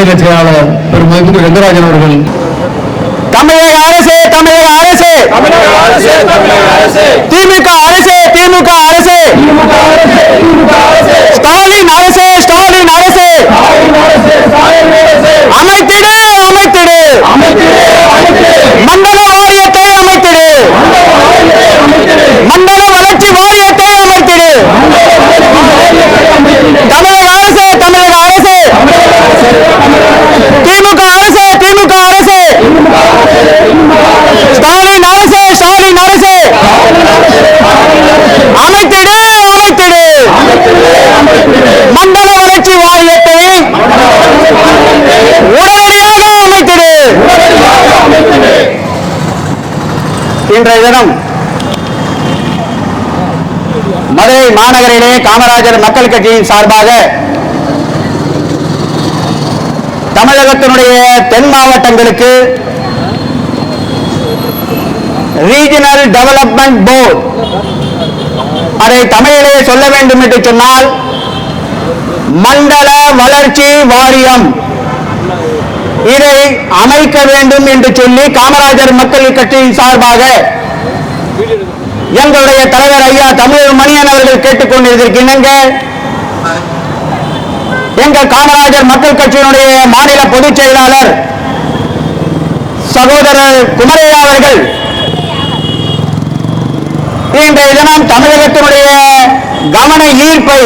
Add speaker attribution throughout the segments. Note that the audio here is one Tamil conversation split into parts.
Speaker 1: மாநில செயலாளர் பெருமதிப்பு ரங்கராஜன் அவர்கள்.
Speaker 2: தமிழக அரசு தமிழக அரசு. திமுக அரசு திமுக அரசு. ஸ்டாலின் அரசு ஸ்டாலின் அரசு. அமைத்திடு அமைத்திடு. மண்டல வாரியத்தை அமைத்திடு மண்டல வளர்ச்சி வாரியத்தை அமைத்திடு தமிழக அரசு தமிழக அரசு திமுக அரசு திமுக அரசு ஸ்டாலின் அரசு ஸ்டாலின் அரசு அமைத்திடு அமைத்திடு மண்டல வளர்ச்சி வாரியத்தை உடனடியாக அமைத்திடு இன்றைய தினம் மதுரை மாநகரிலே காமராஜர் மக்கள் கட்சியின் சார்பாக தமிழகத்தினுடைய தென் மாவட்டங்களுக்கு ரீஜனல் டெவலப்மெண்ட் போர்டு அதை தமிழிலே சொல்ல வேண்டும் என்று சொன்னால் மண்டல வளர்ச்சி வாரியம் இதை அமைக்க வேண்டும் என்று சொல்லி காமராஜர் மக்கள் கட்சியின் சார்பாக எங்களுடைய தலைவர் ஐயா தமிழர் மணியன் அவர்கள் கேட்டுக்கொண்டிருக்கின்றங்க எங்கள் காமராஜர் மக்கள் கட்சியினுடைய மாநில பொதுச் செயலாளர் சகோதரர் குமரையா அவர்கள் இன்றைய தினம் தமிழகத்தினுடைய கவன ஈர்ப்பை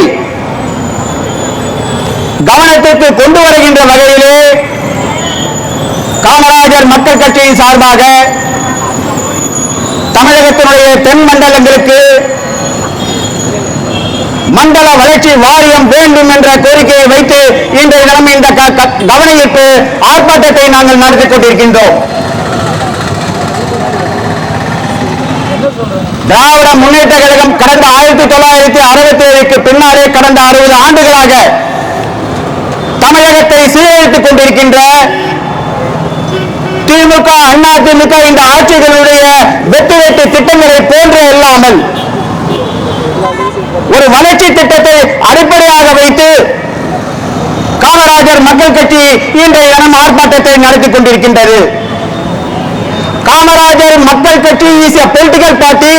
Speaker 2: கவனத்திற்கு கொண்டு வருகின்ற வகையிலே காமராஜர் மக்கள் கட்சியின் சார்பாக தென் மண்டலங்களுக்கு மண்டல வளர்ச்சி வாரியம் வேண்டும் என்ற கோரிக்கையை வைத்து இன்றைய நிலைமை இந்த க- கவன ஈர்ப்பு ஆர்ப்பாட்டத்தை நாங்கள் நடத்தி கொண்டிருக்கின்றோம். திராவிட முன்னேற்ற கழகம் கடந்த ஆயிரத்தி தொள்ளாயிரத்தி அறுபத்தி ஏழுக்கு பின்னாலே கடந்த அறுபது ஆண்டுகளாக தமிழகத்தை சீரழித்துக் கொண்டிருக்கின்ற திமுக அண்ணா திமுக இந்த ஆட்சிகளுடைய வெட்டு வெட்டு திட்டங்களை போன்றே இல்லாமல் ஒரு வளர்ச்சி திட்டத்தை அடிப்படையாக வைத்து காமராஜர் மக்கள் கட்சி இன்றைய தினம் ஆர்ப்பாட்டத்தை நடத்திக் கொண்டிருக்கின்றது. Kamarajar Makkal Katchi is a political party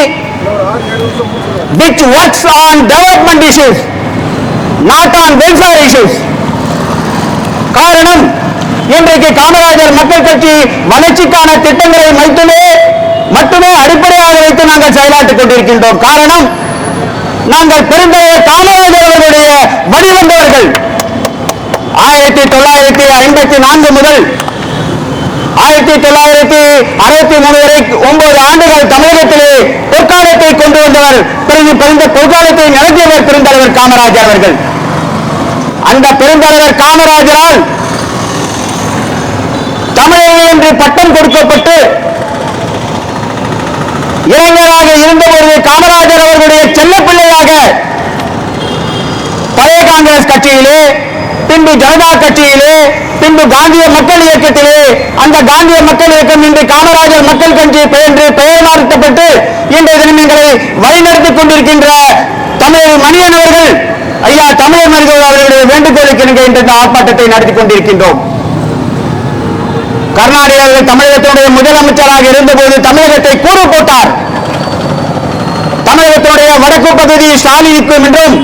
Speaker 2: which works on development issues not on welfare issues காரணம் இன்றைக்கு காமராஜர் மக்கள் கட்சி வளர்ச்சிக்கான திட்டங்களை மட்டுமே மட்டுமே அடிப்படையாக வைத்து நாங்கள் செயலாற்றிக் கொண்டிருக்கின்றோம். காரணம் நாங்கள் பெருந்தலைவர் காமராஜர் அவர்களுடைய வழிவந்தவர்கள். ஆயிரத்தி தொள்ளாயிரத்தி ஐம்பத்தி நான்கு முதல் ஆயிரத்தி தொள்ளாயிரத்தி அறுபத்தி மூணு வரை ஒன்பது ஆண்டுகள் தமிழகத்திலே பொற்காலத்தை கொண்டு வந்தவர் பிறகு பிறந்த பொற்காலத்தை நடத்தியவர் பெருந்தலைவர் காமராஜர் அவர்கள். அந்த பெருந்தலைவர் காமராஜரால் தமிழர்கள் என்று பட்டம் கொடுக்கப்பட்டு இளைஞராக இருந்தபொழுது காமராஜர் அவர்களுடைய செல்லப்பிள்ளையாக பழைய காங்கிரஸ் கட்சியிலே பின்பு ஜனதா கட்சியிலே பின்பு காந்திய மக்கள் இயக்கத்திலே அந்த காந்திய மக்கள் இயக்கம் இன்று காமராஜர் மக்கள் கட்சி பெயர் பெயர் மாற்றப்பட்டு இன்றைய தினம் எங்களை வழிநடத்திக் கொண்டிருக்கின்ற தமிழ் மணியன் அவர்கள் ஐயா தமிழ் மனிதர் அவர்களுடைய வேண்டுகோளுக்கு இணங்க இன்று இந்த ஆர்ப்பாட்டத்தை நடத்திக் கொண்டிருக்கின்றோம். கர்நாடக அவர்கள் தமிழகத்தினுடைய முதலமைச்சராக இருந்தபோது தமிழகத்தை கூறு போட்டார். தமிழகத்தினுடைய வடக்கு பகுதி ஸ்டாலினுக்கும் என்றும்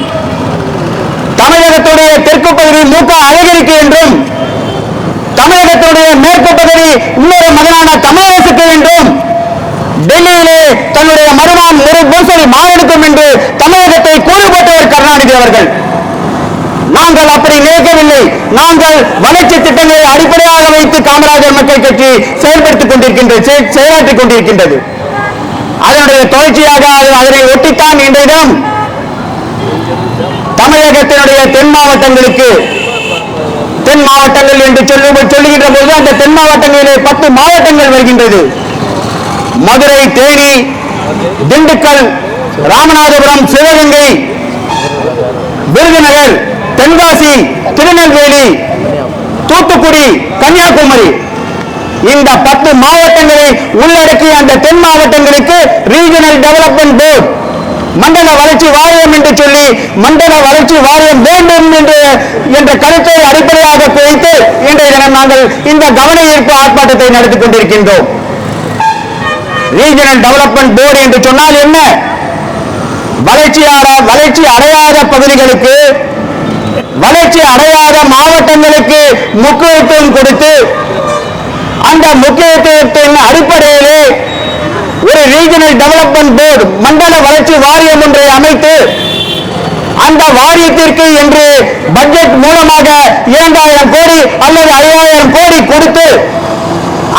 Speaker 2: தமிழகத்துடைய தெற்கு பகுதி மூக்க அழகிரிக்கு என்றும் தமிழகத்தினுடைய மேற்கு பகுதி இன்னொரு மகனான தமிழரசுக்கு என்றும் டெல்லியிலே தன்னுடைய மருமான் ஒரு பூசரி மாறெடுக்கும் என்று தமிழகத்தை கூறு போட்டவர் கருணாநிதி அவர்கள். நாங்கள் அப்படி நினைக்கவில்லை. நாங்கள் வளர்ச்சி திட்டங்களை அடிப்படையாக வைத்து காமராஜர் மக்கள் கட்சி செயல்படுத்திக் கொண்டிருக்கின்றது செயலாற்றிக் கொண்டிருக்கின்றது. அதனுடைய தொடர்ச்சியாக அதனை ஒட்டித்தான் இன்றைய தினம். தமிழகத்தினுடைய தென் மாவட்டங்களுக்கு தென் மாவட்டங்கள் என்று சொல்லி சொல்லுகின்ற போது அந்த தென் மாவட்டங்களிலே பத்து மாவட்டங்கள் வருகின்றது. மதுரை தேனி திண்டுக்கல் ராமநாதபுரம் சிவகங்கை விருதுநகர் தென்காசி திருநெல்வேலி தூத்துக்குடி கன்னியாகுமரி. இந்த பத்து மாவட்டங்களை உள்ளடக்கிய அந்த தென் மாவட்டங்களுக்கு ரீஜனல் டெவலப்மெண்ட் போர்டு மண்டல வளர்ச்சி வாரியம் என்று சொல்லி மண்டல வளர்ச்சி வாரியம் வேண்டும் என்று என்ற கருத்தை அடிப்படையாக குறைத்து இன்றைய தினம் நாங்கள் இந்த கவன ஈர்ப்பு ஆர்ப்பாட்டத்தை நடத்தி கொண்டிருக்கின்றோம். ரீஜனல் டெவலப்மெண்ட் போர்டு என்று சொன்னால் என்ன? வளர்ச்சியாட வளர்ச்சி அடையாத பகுதிகளுக்கு வளர்ச்சி அடையாத மாவட்டங்களுக்கு முக்கியத்துவம் கொடுத்து அந்த முக்கியத்துவத்தின் அடிப்படையிலே ஒரு ரீஜனல் டெவலப்மெண்ட் போர்டு மண்டல வளர்ச்சி வாரியம் ஒன்றை அமைத்து அந்த வாரியத்திற்கு என்று பட்ஜெட் மூலமாக இரண்டாயிரம் கோடி அல்லது ஐயாயிரம் கோடி கொடுத்து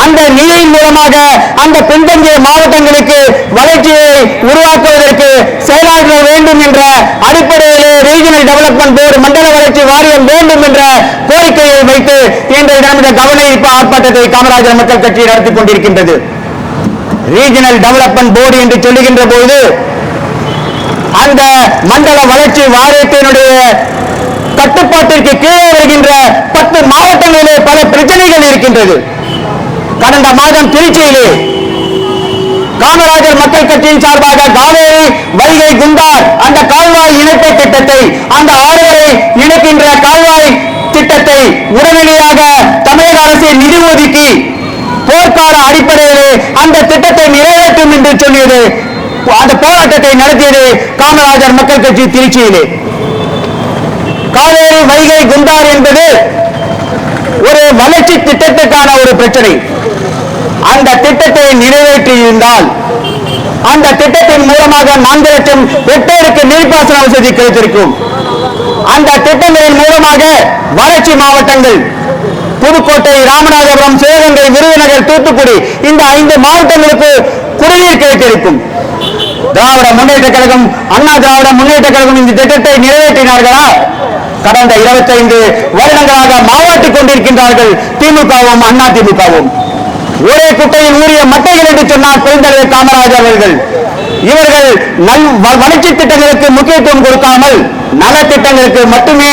Speaker 2: அந்த நிதி மூலமாக அந்த பின்தங்கிய மாவட்டங்களுக்கு வளர்ச்சியை உருவாக்குவதற்கு செயலாற்ற வேண்டும் என்ற அடிப்படையிலே ரீஜனல் டெவலப்மெண்ட் போர்டு மண்டல வளர்ச்சி வாரியம் வேண்டும் என்ற கோரிக்கையை வைத்து இன்றைய தினம் இந்த கவன ஈர்ப்பு ஆர்ப்பாட்டத்தை காமராஜர் மக்கள் கட்சி நடத்திக் கொண்டிருக்கின்றது. ரீஜனல் டெவலப்மெண்ட் போர்டு என்று சொல்லுகின்ற போது அந்த மண்டல வளர்ச்சி வாரியத்தினுடைய கட்டுப்பாட்டிற்கு கீழே வருகின்ற பத்து மாவட்டங்களிலே பல பிரச்சனைகள் இருக்கின்றது. கடந்த மாதம் திருச்சியிலே காமராஜர் மக்கள் கட்சியின் சார்பாக காவேரி வைகை குண்டார் அந்த கால்வாய் இணைப்பு திட்டத்தை அந்த ஆறுகளை இணைக்கின்ற கால்வாய் திட்டத்தை உடனடியாக தமிழக அரசு நிதி ஒதுக்கி போர்க்கால அடிப்படையிலே அந்த திட்டத்தை நிறைவேற்றும் என்று சொல்லியது. அந்த போராட்டத்தை நடத்தியது காமராஜர் மக்கள் கட்சி திருச்சியிலே. காவேரி வைகை குண்டார் என்பது ஒரு வளர்ச்சி திட்டத்துக்கான ஒரு பிரச்சனை. அந்த திட்டத்தை நிறைவேற்றியிருந்தால் அந்த திட்டத்தின் மூலமாக நான்கு லட்சம் பெற்றோருக்கு நீர்ப்பாசன வசதி கிடைத்திருக்கும். அந்த திட்டங்களின் மூலமாக வளர்ச்சி மாவட்டங்கள் புதுக்கோட்டை ராமநாதபுரம் சிவகங்கை விருதுநகர் தூத்துக்குடி இந்த ஐந்து மாவட்டங்களுக்கு குடிநீர் கிடைத்திருக்கும். திராவிட முன்னேற்ற கழகம் அண்ணா திராவிட முன்னேற்ற கழகம் இந்த திட்டத்தை நிறைவேற்றினார்களா? கடந்த 25 வருடங்களாக மாவாட்டிக் கொண்டிருக்கின்றார்கள் திமுகவும் அண்ணா திமுகவும். ஒரே குட்டையில் ஊறிய மட்டைகள் என்று சொன்னார் பெருந்தலைவர் காமராஜர் அவர்கள். இவர்கள் நல் வளர்ச்சி திட்டங்களுக்கு முக்கியத்துவம் கொடுக்காமல் நலத்திட்டங்களுக்கு மட்டுமே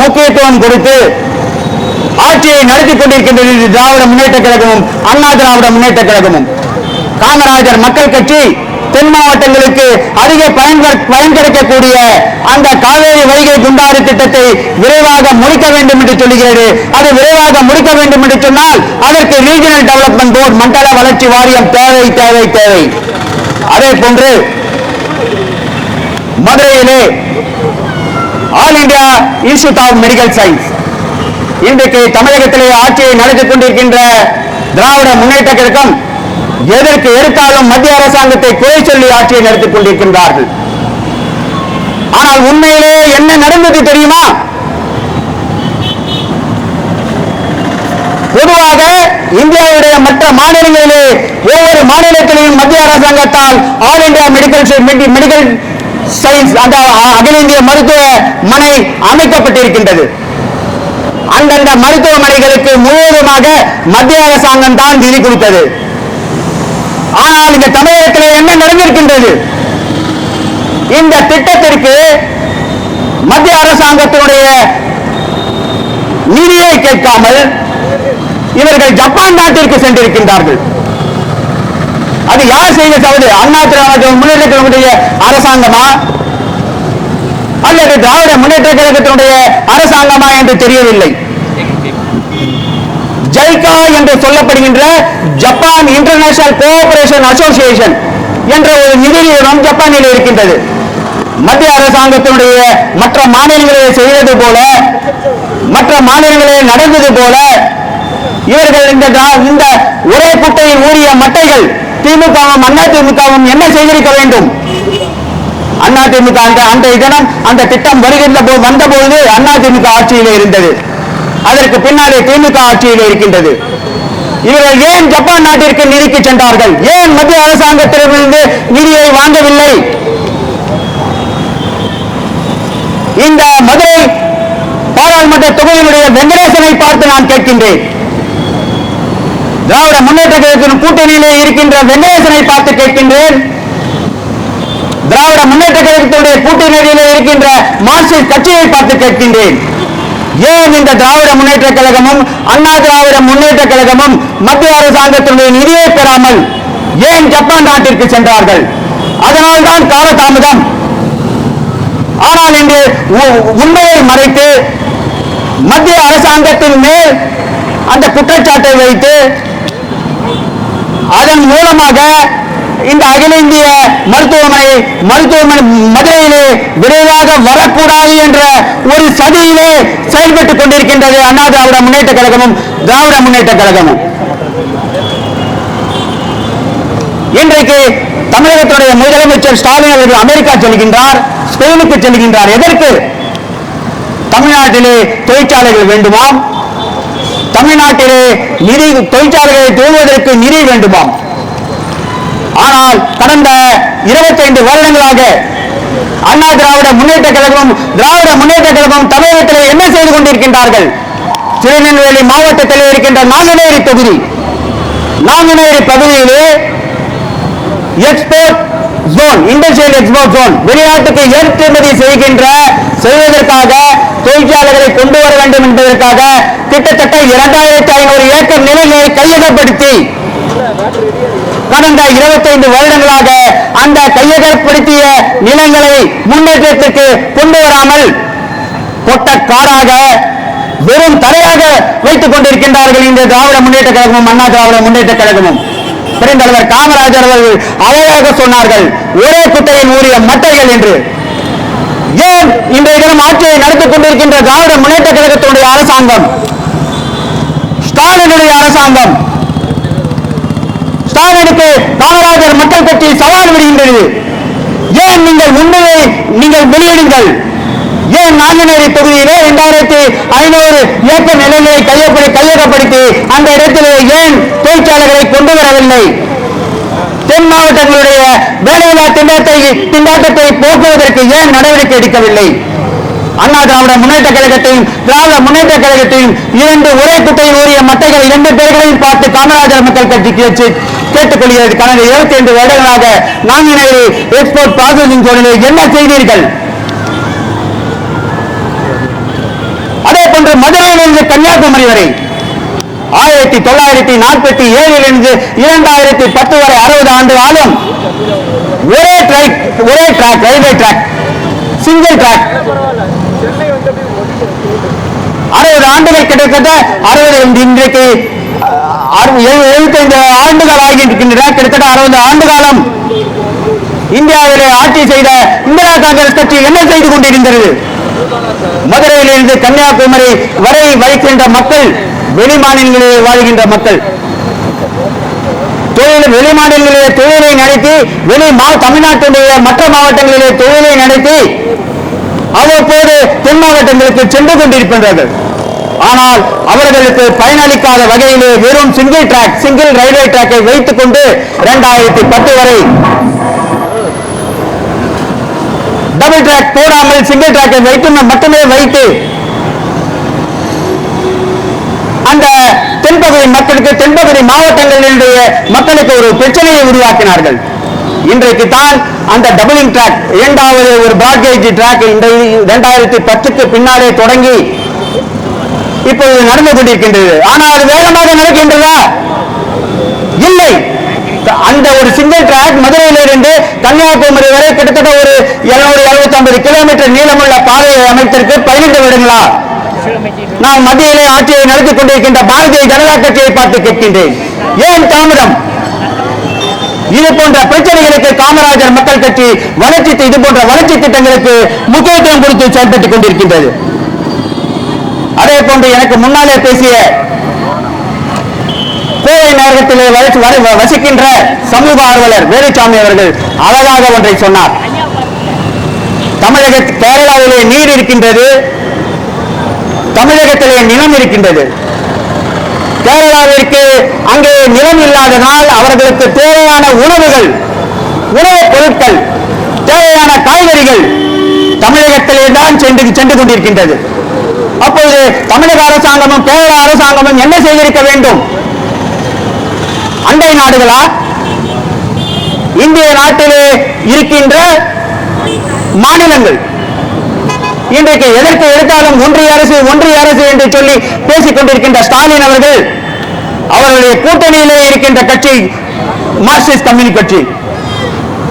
Speaker 2: முக்கியத்துவம் கொடுத்து ஆட்சியை நடத்தி கொண்டிருக்கின்றது திராவிட முன்னேற்ற கழகமும் அண்ணா திராவிட முன்னேற்ற கழகமும். காமராஜர் மக்கள் கட்சி தென் மாவட்டங்களுக்கு அதிக பயன் பயன் கிடைக்கக்கூடிய அந்த காவேரி வைகை குண்டாறு திட்டத்தை விரைவாக முடிக்க வேண்டும் என்று சொல்லுகிறது. அது விரைவாக முடிக்க வேண்டும் என்று சொன்னால் அதற்கு ரீஜனல் டெவலப்மெண்ட் போர்டு மண்டல வளர்ச்சி வாரியம் தேவை தேவை தேவை. அதே போன்று மதுரையிலே All India Institute of Medical Science இன்றைக்கு தமிழகத்திலே ஆட்சியை நடத்திக் கொண்டிருக்கின்ற திராவிட முன்னேற்ற கழகம் எதற்கு எடுத்தாலும் மத்திய அரசாங்கத்தை குறை சொல்லி ஆட்சியை நடத்திக் கொண்டிருக்கின்றார்கள்? ஆனால் உண்மையிலே என்ன நடந்தது தெரியுமா? பொதுவாக இந்தியாவுடைய மற்ற மாநிலங்களிலே ஒவ்வொரு மாநிலத்திலும் மத்திய அரசாங்கத்தால் All India Medical Medical Science அந்த அகில இந்திய மருத்துவ மனை அமைக்கப்பட்டிருக்கின்றது. அந்தந்த மருத்துவமனைகளுக்கு முழுவதுமாக மத்திய அரசாங்கம் தான் நிதி கொடுத்தது. ஆனால் இந்த தமிழகத்தில் என்ன நடந்திருக்கின்றது? இந்த திட்டத்திற்கு மத்திய அரசாங்கத்தினுடைய நிதியை கேட்காமல் இவர்கள் ஜப்பான் நாட்டிற்கு சென்றிருக்கின்றார்கள். அது யார் செய்த தவறு? அண்ணா திராவிட முன்னேற்ற கழகத்துடைய அரசாங்கமா? அல்லது திராவிட முன்னேற்ற கழகத்தினுடைய அரசாங்கமா என்று தெரியவில்லை. ஜைகா என்று சொல்லப்படுகின்ற ஜப்பான் இன்டர்நேஷனல் கோஆபரேஷன் அசோசியேஷன் என்ற ஒரு நிதி நிறுவனம் ஜப்பானில் இருக்கின்றது. மத்திய அரசாங்கத்தினுடைய மற்ற மாநிலங்களை செய்தது போல மற்ற மாநிலங்களிலே நடந்தது போல இவர்கள் இந்த இந்த ஒரே குட்டையில் ஊறிய மட்டைகள் திமுகவும் அண்ணா திமுகவும் என்ன செய்திருக்க வேண்டும்? அண்ணா திமுக அந்த அன்றைய தினம் அந்த திட்டம் வருகின்ற போது வந்தபோது அண்ணா திமுக ஆட்சியிலே இருந்தது. அதற்கு பின்னாலே திமுக ஆட்சியில் இருக்கின்றது. இவர்கள் ஏன் ஜப்பான் நாட்டிற்கு நிதிக்கு சென்றார்கள்? ஏன் மத்திய அரசாங்கத்திடமிருந்து நிதியை வாங்கவில்லை? இந்த மதுரை பாராளுமன்ற தொகுதியினுடைய வெங்கடேசனை பார்த்து நான் கேட்கின்றேன். திராவிட முன்னேற்ற கழகத்தின் கூட்டணியிலே இருக்கின்ற வெங்கடேசனை பார்த்து கேட்கின்றேன். திராவிட முன்னேற்ற கழகத்தினுடைய கூட்டணியிலே இருக்கின்ற மார்க்சிஸ்ட் கட்சியை பார்த்து கேட்கின்றேன். ஏன் இந்த திராவிட முன்னேற்ற கழகமும் அண்ணா திராவிட முன்னேற்ற கழகமும் மத்திய அரசாங்கத்தினுடைய நிதியை பெறாமல் ஏன் ஜப்பான் நாட்டிற்கு சென்றார்கள்? அதனால்தான் காலதாமதம். ஆனால் இன்று உ- உண்மையை மறைத்து மத்திய அரசாங்கத்தின் மேல் அந்த குற்றச்சாட்டை வைத்து அதன் மூலமாக இந்த அகில இந்திய மருத்துவமனை மருத்துவமனை மதுரையிலே விரைவாக வரக்கூடாது என்ற ஒரு சதியிலே செயல்பட்டுக் கொண்டிருக்கின்றது அண்ணா திராவிட முன்னேற்ற கழகமும் திராவிட முன்னேற்ற கழகமும். இன்றைக்கு தமிழகத்துடைய முதலமைச்சர் ஸ்டாலின் அவர்கள் அமெரிக்கா செல்கின்றார் ஸ்பெயினுக்கு செல்கின்றார். எதற்கு? தமிழ்நாட்டிலே தொழிற்சாலைகள் வேண்டுமாம். தமிழ்நாட்டிலே நிதி தொழிற்சாலைகளை தூங்குவதற்கு நிதி வேண்டுமாம். ஆனால் கடந்த 25 வருடங்களாக அண்ணா திராவிட முன்னேற்ற கழகம் திராவிட முன்னேற்ற கழகமும் தமிழகத்தில் என்ன செய்து கொண்டிருக்கின்றார்கள்? திருநெல்வேலி மாவட்டத்தில் இருக்கின்ற நாங்குநேரி தொகுதி. நாங்குநேரி பகுதியிலே export zone industrial export zone வெளிநாட்டுக்கு ஏற்றுமதி செய்கின்ற செய்வதற்காக தொழிற்சாலைகளை கொண்டு வர வேண்டும் என்பதற்காக கிட்டத்தட்ட இரண்டாயிரத்தி ஐநூறு ஏக்கர் நிலங்களை கையகப்படுத்தி கடந்த 25 வருடங்களாக அந்த கையகப்படுத்திய நிலங்களை முன்னேற்றத்திற்கு கொண்டு வராமல் கொட்ட வெறும் தரையாக வைத்துக் கொண்டிருக்கின்றார்கள் இந்த திராவிட முன்னேற்ற கழகமும் அண்ணா திராவிட முன்னேற்ற கழகமும். பெருந்தலைவர் காமராஜர் அவர்கள் அழகாக சொன்னார்கள் ஒரே குட்டையில் ஊறிய மட்டைகள் என்று. ஏன் இன்றைய தினம் ஆட்சியை நடத்திக் கொண்டிருக்கின்ற திராவிட முன்னேற்ற கழகத்தினுடைய அரசாங்கம் ஸ்டாலினுடைய அரசாங்கம் ஸ்டாலினுக்கு காமராஜர் மக்கள் கட்சி சவால் விடுகின்றது. ஏன் நீங்கள் உண்மையை நீங்கள் வெளியிடுங்கள்? ஏன் நாங்குநேரி தொகுதியிலே இரண்டாயிரத்தி ஐநூறு ஏக்கர் நிலநிலை கையப்படி கையகப்படுத்தி அந்த இடத்திலே ஏன் தொழிற்சாலைகளை கொண்டு வரவில்லை? தென் மாவட்டங்களுடைய வேலையில்லா திண்டாட்டத்தை திண்டாட்டத்தை போக்குவதற்கு ஏன் நடவடிக்கை எடுக்கவில்லை? அண்ணா திராவிட முன்னேற்ற கழகத்தையும் திராவிட முன்னேற்ற கழகத்தையும் இரண்டு ஒரே குட்டையில் ஓரிய மட்டைகள் இரண்டு பேர்களையும் பார்த்து காமராஜர் மக்கள் கட்சிக்கு வச்சு கேட்டுக்கொள்கிறது. கடந்த இருபத்தி ஐந்து வருடங்களாக நாங்குநேரி எக்ஸ்போர்ட் ப்ராசஸிங் ஜோனிலே என்ன செய்தீர்கள்? அதே போன்று மதுரையிலிருந்து கன்னியாகுமரி வரை ஆயிரத்தி தொள்ளாயிரத்தி நாற்பத்தி ஏழிலிருந்து இரண்டாயிரத்தி பத்து வரை அறுபது ஆண்டு காலம் ஒரே ட்ராக் ஒரே track railway track single track அறுபது ஆண்டுகள் கிட்டத்தட்ட அறுபது இன்றைக்கு எழுபத்தைந்து ஆண்டுகள் ஆகியிருக்கின்றன கிட்டத்தட்ட அறுபது ஆண்டு காலம் இந்தியாவிலே ஆட்சி செய்த இந்திரா காங்கிரஸ் கட்சி என்ன செய்து கொண்டிருந்தது மதுரையிலிருந்து கன்னியாகுமரி வரை வைக்கின்ற மக்கள் வெளி மாநிலங்களிலே வாழ்கின்ற மக்கள். தொழில் வெளி மாநிலங்களிலே தொழிலை நடத்தி வெளி மா தமிழ்நாட்டினுடைய மற்ற மாவட்டங்களிலே தொழிலை நடத்தி அவ்வப்போது தென் மாவட்டங்களுக்கு சென்று கொண்டிருக்கின்றார்கள். ஆனால் அவர்களுக்கு பயனளிக்காத வகையிலே வெறும் சிங்கிள் டிராக் சிங்கிள் ரயில்வே டிராக்கை வைத்துக் கொண்டு இரண்டாயிரத்தி பத்து வரை டபுள் டிராக் போடாமல் சிங்கிள் டிராக்கை வைத்து மட்டுமே வைத்து அந்த தென்பகுதி மக்களுக்கு தென்பகுதி மாவட்டங்களினுடைய மக்களுக்கு ஒரு பிரச்சனையை உருவாக்கினார்கள். இன்றைக்கு தான் அந்த டபுளிங் டிராக் இரண்டாவது ஒரு பிராட்கேஜ் டிராக் இந்த இரண்டாயிரத்தி பத்துக்கு பின்னாலே தொடங்கி இப்பொழுது நடந்து கொண்டிருக்கின்றது. ஆனால் அது வேகமாக நடக்கின்றதா? இல்லை. அந்த ஒரு சிங்கிள் டிராக் மதுரையிலிருந்து கன்னியாகுமரி வரை கிட்டத்தட்ட ஒரு 700 750 கிலோமீட்டர் நீளமுள்ள பாதையை அமைத்திருக்கு. பதினெட்டு வருடங்களா நான் மத்தியிலே ஆட்சியை நடத்தி கொண்டிருக்கின்ற பாரதிய ஜனதா கட்சியை பார்த்து கேட்கின்றேன். ஏன் தாமதம்? இது போன்ற பிரச்சனைகளுக்கு காமராஜர் மக்கள் கட்சி வளர்ச்சி இது போன்ற வளர்ச்சி திட்டங்களுக்கு முக்கியத்துவம் கொடுத்து செயல்பட்டுக் கொண்டிருக்கின்றது. அதே போன்று எனக்கு முன்னாலே பேசிய கோவை நகரத்திலே வசிக்கின்ற சமூக ஆர்வலர் வேலுசாமி அவர்கள் அழகாக ஒன்றை சொன்னார். தமிழக கேரளாவிலே நீர் இருக்கின்றது. தமிழகத்திலே நிலம் இருக்கின்றது. கேரளாவிற்கு அங்கே நிலம் இல்லாததால் அவர்களுக்கு தேவையான உணவுகள் உணவுப் பொருட்கள் தேவையான காய்கறிகள் தமிழகத்திலே தான் சென்று சென்று கொண்டிருக்கின்றது. அப்பொழுது தமிழக அரசாங்கமும் கேரள அரசாங்கமும் என்ன செய்திருக்க வேண்டும்? அண்டை நாடுகளா? இந்திய நாட்டிலே இருக்கின்ற மாநிலங்கள். இன்றைக்கு எதற்கு எடுத்தாலும் ஒன்றிய அரசு ஒன்றிய அரசு என்று சொல்லி பேசிக் கொண்டிருக்கின்ற ஸ்டாலின் அவர்கள் அவர்களுடைய கூட்டணியிலே இருக்கின்ற கட்சி மார்க்சிஸ்ட் கம்யூனிஸ்ட் கட்சி.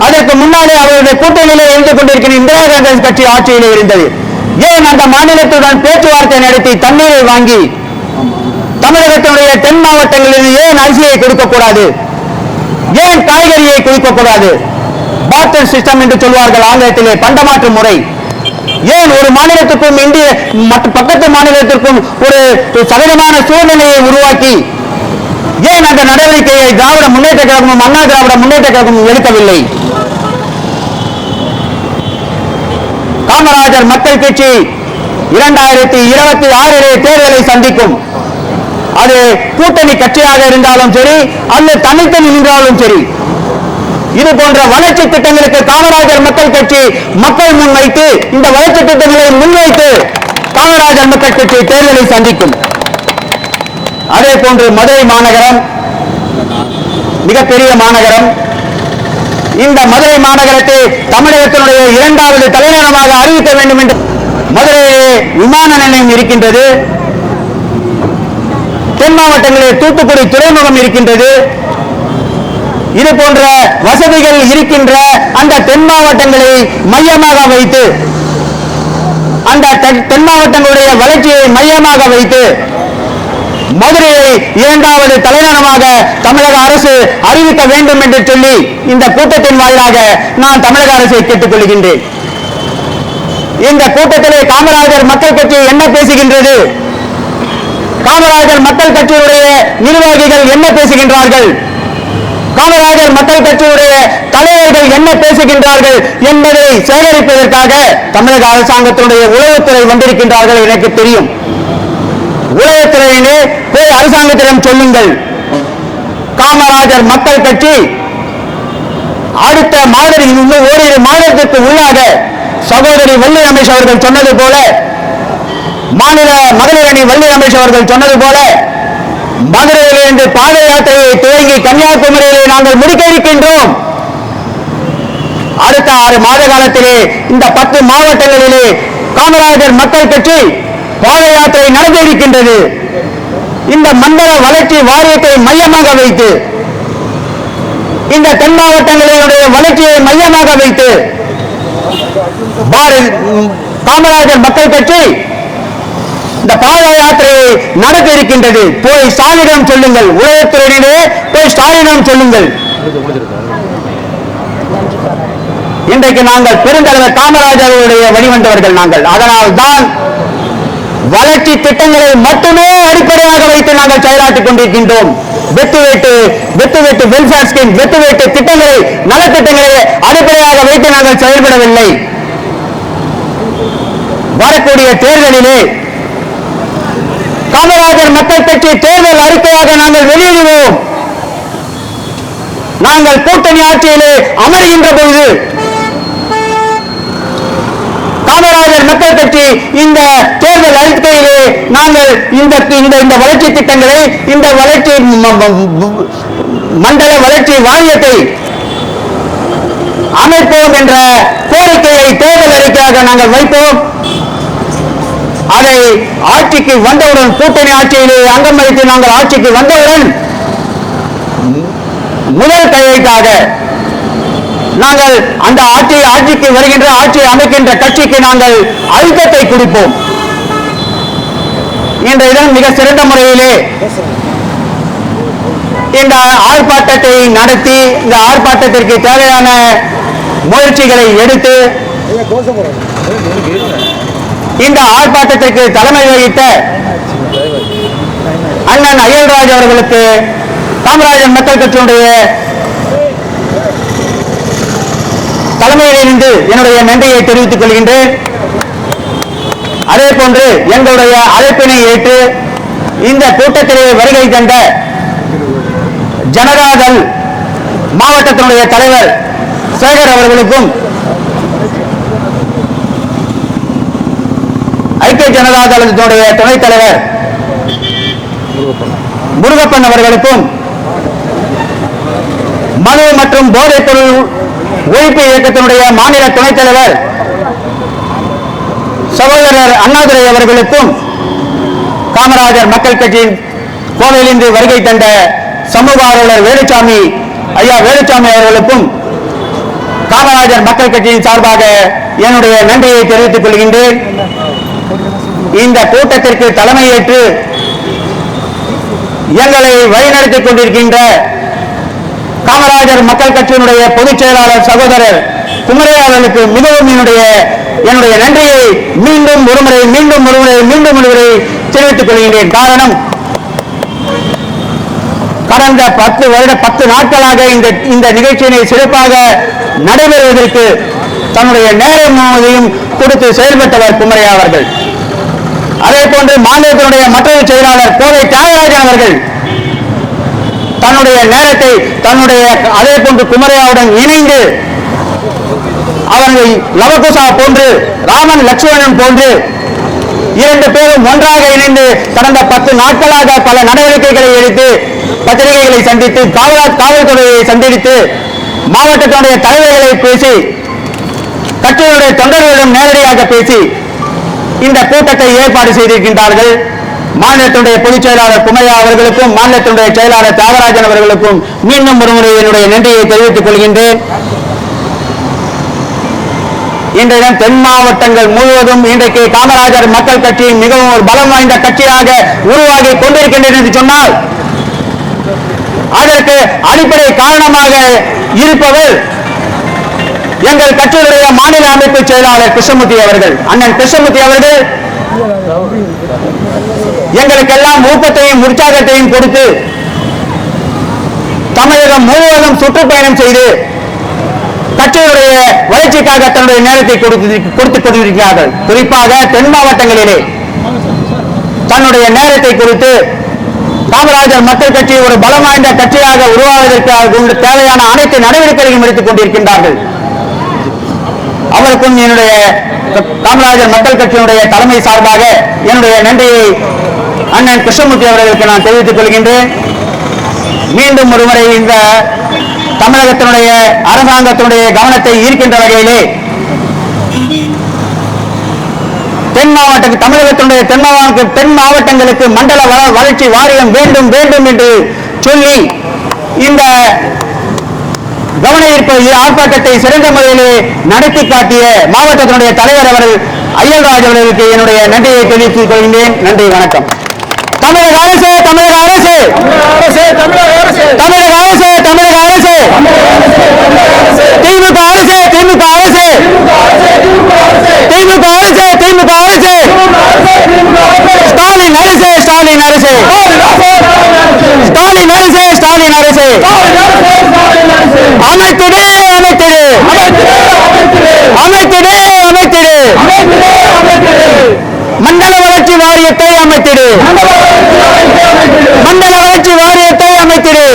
Speaker 2: அதற்கு முன்னாலே அவருடைய கூட்டணியிலே இருந்து கொண்டிருக்கிற இந்திரா காங்கிரஸ் கட்சி ஆட்சியிலே இருந்தது. ஏன் அந்த மாநிலத்துடன் பேச்சுவார்த்தை நடத்தி தண்ணீரை வாங்கி தமிழகத்தினுடைய தென் மாவட்டங்களில் ஏன் அரிசியை கொடுக்கக்கூடாது? ஏன் காய்கறியை கொடுக்கக்கூடாது? பாட்டர் சிஸ்டம் என்று சொல்வார்கள் ஆங்கிலத்திலே பண்டமாற்று முறை. ஏன் ஒரு மாநிலத்துக்கும் இந்திய மற்ற பக்கத்து மாநிலத்திற்கும் ஒரு சகஜமான சூழ்நிலையை உருவாக்கி ஏன் அந்த நடவடிக்கையை திராவிட முன்னேற்ற கழகமும் அண்ணா திராவிட முன்னேற்ற கழகமும் எடுக்கவில்லை? காமராஜர் மக்கள் கட்சி இரண்டாயிரத்தி இருபத்தி ஆறிலே தேர்தலை சந்திக்கும். அது கூட்டணி கட்சியாக இருந்தாலும் சரி அல்லது தனித்து நின்றாலும் சரி. இது போன்ற வளர்ச்சி திட்டங்களுக்கு காமராஜர் மக்கள் கட்சி மக்கள் முன்வைத்து இந்த வளர்ச்சி திட்டங்களை முன்வைத்து காமராஜர் மக்கள் கட்சி தேர்தலை சந்திக்கும். அதே போன்று மதுரை மாநகரம் மிகப்பெரிய மாநகரம். இந்த மதுரை மாநகரத்தை தமிழகத்தினுடைய இரண்டாவது தலைநகரமாக அறிவிக்க வேண்டும் என்று மதுரையிலே விமான நிலையம் இருக்கின்றது. தென் மாவட்டங்களில் தூத்துக்குடி துறைமுகம் இருக்கின்றது. இது போன்ற வசதிகள் இருக்கின்ற அந்த தென் மாவட்டங்களை மையமாக வைத்து அந்த தென்- தென் மாவட்டங்களுடைய வளர்ச்சியை மையமாக வைத்து மதுரையை இரண்டாவது தலைநகரமாக தமிழக அரசு அறிவிக்க வேண்டும் என்று சொல்லி இந்த கூட்டத்தின் வாயிலாக நான் தமிழக அரசை கேட்டுக்கொள்கின்றேன். இந்த கூட்டத்திலே காமராஜர் மக்கள் கட்சி என்ன பேசுகின்றது? காமராஜர் மக்கள் கட்சியுடைய நிர்வாகிகள் என்ன பேசுகின்றார்கள்? காமராஜர் மக்கள் கட்சியுடைய தலைவர்கள் என்ன பேசுகின்றார்கள் என்பதை சேகரிப்பதற்காக தமிழக அரசாங்கத்தினுடைய உளவுத்துறை வந்திருக்கின்றார்கள் எனக்கு தெரியும். உளவுத்துறையிலே போய் அரசாங்கத்திடம் சொல்லுங்கள். காமராஜர் மக்கள் கட்சி அடுத்த மாதிரி இன்னும் ஓரிரு மாதத்திற்கு உள்ளாக சகோதரி வள்ளி ரமேஷ் அவர்கள் சொன்னது போல மாநில மகளிர் அணி வள்ளி ரமேஷ் அவர்கள் சொன்னது போல மதுரையிலிருந்து பாத யாத்திரையை துவங்கி கன்னியாகுமரியிலே நாங்கள் முடிக்க இருக்கின்றோம். அடுத்த ஆறு மாத காலத்திலே இந்த பத்து மாவட்டங்களிலே காமராஜர் மக்கள் கட்சி பாத நடந்து இருக்கின்றது இந்த மண்டல வளர்ச்சி வாரியத்தை மையமாக வைத்து இந்த தென் மாவட்டங்களினுடைய வளர்ச்சியை மையமாக வைத்து காமராஜர் மக்கள் கட்சி இந்த பாத யாத்திரையை நடத்த இருக்கின்றது போய் ஸ்டாலினிடம் சொல்லுங்கள். உலகத்துறையிலே போய் ஸ்டாலினிடம் சொல்லுங்கள். இன்றைக்கு நாங்கள் பெருந்தலைவர் காமராஜருடைய வழிவந்தவர்கள் நாங்கள். அதனால் தான் வளர்ச்சி திட்டங்களை மட்டுமே அடிப்படையாக வைத்து நாங்கள் செயலாற்றிக் கொண்டிருக்கின்றோம். வெட்டு வெட்டு வெட்டு வெட்டு வெல்ஃபேர் ஸ்கீம் வெட்டு வெட்டு திட்டங்களை நலத்திட்டங்களை அடிப்படையாக வைத்து நாங்கள் செயல்படவில்லை. வரக்கூடிய தேர்தலிலே காமராஜர் மக்கள் கட்சி தேர்தல் அறிக்கையாக நாங்கள் வெளியிடுவோம். நாங்கள் கூட்டணி ஆட்சியிலே அமர்கின்ற பொழுது காமராஜர் மக்கள் கட்சி இந்த தேர்தல் அறிக்கையிலே நாங்கள் இந்த இந்த இந்த வளர்ச்சி திட்டங்களை இந்த வளர்ச்சி மண்டல வளர்ச்சி வாரியத்தை அமைப்போம் என்ற கோரிக்கையை தேர்தல் அறிக்கையாக நாங்கள் வைப்போம். அதை ஆட்சிக்கு வந்தவுடன் கூட்டணி ஆட்சியிலே அங்கம் வைத்து நாங்கள் ஆட்சிக்கு வந்தவுடன் முதல் கையைக்காக நாங்கள் அந்த ஆட்சி ஆட்சிக்கு வருகின்ற ஆட்சியை அமைக்கின்ற கட்சிக்கு நாங்கள் அழுத்தத்தை கொடுப்போம். இன்றைய தினம் மிக சிறந்த முறையிலே இந்த ஆர்ப்பாட்டத்தை நடத்தி இந்த ஆர்ப்பாட்டத்திற்கு தேவையான முயற்சிகளை எடுத்து இந்த ஆர்ப்பாட்டத்திற்கு தலைமை வகித்த அண்ணன் அயல்ராஜ் அவர்களுக்கு காமராஜர் மக்கள் கட்சியினுடைய தலைமையிலிருந்து என்னுடைய நன்றியை தெரிவித்துக் கொள்கின்றேன். அதே போன்று எங்களுடைய அழைப்பினை ஏற்று இந்த கூட்டத்திலே வருகை தந்த ஜனதாதள் மாவட்டத்தினுடைய தலைவர் சேகர் அவர்களுக்கும் ஐக்கிய ஜனதா தளத்தினுடைய துணைத் தலைவர் முருகப்பன் அவர்களுக்கும் மது மற்றும் போதைப் பொருள் ஒழிப்பு இயக்கத்தினுடைய மாநில துணைத் தலைவர் சகோதரர் அண்ணாதுரை அவர்களுக்கும் காமராஜர் மக்கள் கட்சியின் கோவையிலிருந்து வருகை தந்த சமூக ஆர்வலர் வேலுசாமி ஐயா வேலுச்சாமி அவர்களுக்கும் காமராஜர் மக்கள் கட்சியின் சார்பாக என்னுடைய நன்றியை தெரிவித்துக் கொள்கின்றேன். இந்த கூட்டத்திற்கு தலைமையேற்று எங்களை வழிநடத்திக் கொண்டிருக்கின்ற காமராஜர் மக்கள் கட்சியினுடைய பொதுச் செயலாளர் சகோதரர் குமரையா அவர்களுக்கு மிகவும் என்னுடைய என்னுடைய நன்றியை மீண்டும் ஒருமுறை மீண்டும் ஒருமுறை மீண்டும் ஒருமுறை தெரிவித்துக் கொள்கின்றேன். காரணம் கடந்த பத்து வருட பத்து நாட்களாக இந்த இந்த நிகழ்ச்சியினை சிறப்பாக நடைபெறுவதற்கு தன்னுடைய நேரம் முழுவதையும் கொடுத்து செயல்பட்டவர் குமரையா அவர்கள். அதே போன்று மாநிலத்தினுடைய மற்றொரு செயலாளர் கோவை தியாகராஜன் அவர்கள் தன்னுடைய நேரத்தை தன்னுடைய அதே போன்று குமரையாவுடன் இணைந்து அவர்கள் லவகுசா போன்று ராமன் லட்சுமணன் போன்று இரண்டு பேரும் ஒன்றாக இணைந்து கடந்த பத்து நாட்களாக பல நடவடிக்கைகளை எடுத்து பத்திரிகைகளை சந்தித்து காவல் காவல்துறையை சந்தித்து மாவட்டத்தினுடைய தலைவர்களை பேசி கட்சியினுடைய தொண்டர்களிடம் நேரடியாக பேசி இந்த கூட்டத்தை ஏற்பாடு செய்திருக்கின்றார்கள். மாநிலத்தினுடைய பொதுச் செயலாளர் குமையா அவர்களுக்கும் மாநிலத்தினுடைய செயலாளர் தியாகராஜன் அவர்களுக்கும் மீண்டும் ஒருமுறை என்னுடைய நன்றியை தெரிவித்துக் கொள்கின்றேன். இன்றைய தென் மாவட்டங்கள் முழுவதும் இன்றைக்கு காமராஜர் மக்கள் கட்சி மிகவும் ஒரு பலம் வாய்ந்த கட்சியாக உருவாகி கொண்டிருக்கின்றது என்று சொன்னால் அதற்கு அடிப்படை காரணமாக இருப்பவர் எங்கள் கட்சியினுடைய மாநில அமைப்பு செயலாளர் கிருஷ்ணமூர்த்தி அவர்கள். அண்ணன் கிருஷ்ணமூர்த்தி அவர்கள் எங்களுக்கெல்லாம் ஊக்கத்தையும் உற்சாகத்தையும் கொடுத்து தமிழகம் முழுவதும் சுற்றுப்பயணம் செய்து கட்சியினுடைய வளர்ச்சிக்காக தன்னுடைய நேரத்தை கொடுத்து கொடுத்துக் கொண்டிருக்கிறார்கள். குறிப்பாக தென் மாவட்டங்களிலே. தன்னுடைய நேரத்தை கொடுத்து காமராஜர் மக்கள் கட்சி ஒரு பலம் வாய்ந்த கட்சியாக உருவாவதற்கு தேவையான அனைத்து நடவடிக்கைகளையும் எடுத்துக் கொண்டிருக்கின்றார்கள். அவருக்கும் என்னுடைய காமராஜர் மக்கள் கட்சியினுடைய தலைமை சார்பாக என்னுடைய நன்றியை அண்ணன் கிருஷ்ணமூர்த்தி அவர்களுக்கு நான் தெரிவித்துக் கொள்கின்றேன். மீண்டும் ஒருமுறை இந்த தமிழகத்தினுடைய அரசாங்கத்தினுடைய கவனத்தை ஈர்க்கின்ற வகையிலே தென் மாவட்ட தமிழகத்தினுடைய தென் மாவட்ட தென் மாவட்டங்களுக்கு மண்டல வளர்ச்சி வாரியம் வேண்டும் வேண்டும் என்று சொல்லி இந்த கவன ஈர்ப்பு ஆர்ப்பாட்டத்தை சிறந்த முறையிலே நடத்தி காட்டிய மாவட்டத்தினுடைய தலைவர் அவர்கள் அய்யல்ராஜ் அவர்களுக்கு என்னுடைய நன்றியை தெரிவித்துக் கொள்கின்றேன். நன்றி வணக்கம். தமிழக அரசு தமிழக அரசு தமிழக அரசு தமிழக அரசு திமுக அரசு திமுக அரசு திமுக அரசு திமுக அரசு ஸ்டாலின் அரசு ஸ்டாலின் அரசு ஸ்டாலின் அரசு ஸ்டாலின் அரசு அமைத்திடு அமைத்திடு அமைத்திடு அமைத்திடு மண்டல வளர்ச்சி வாரியத்தை அமைத்திடு. மண்டல வளர்ச்சி வாரியத்தை அமைத்திடு.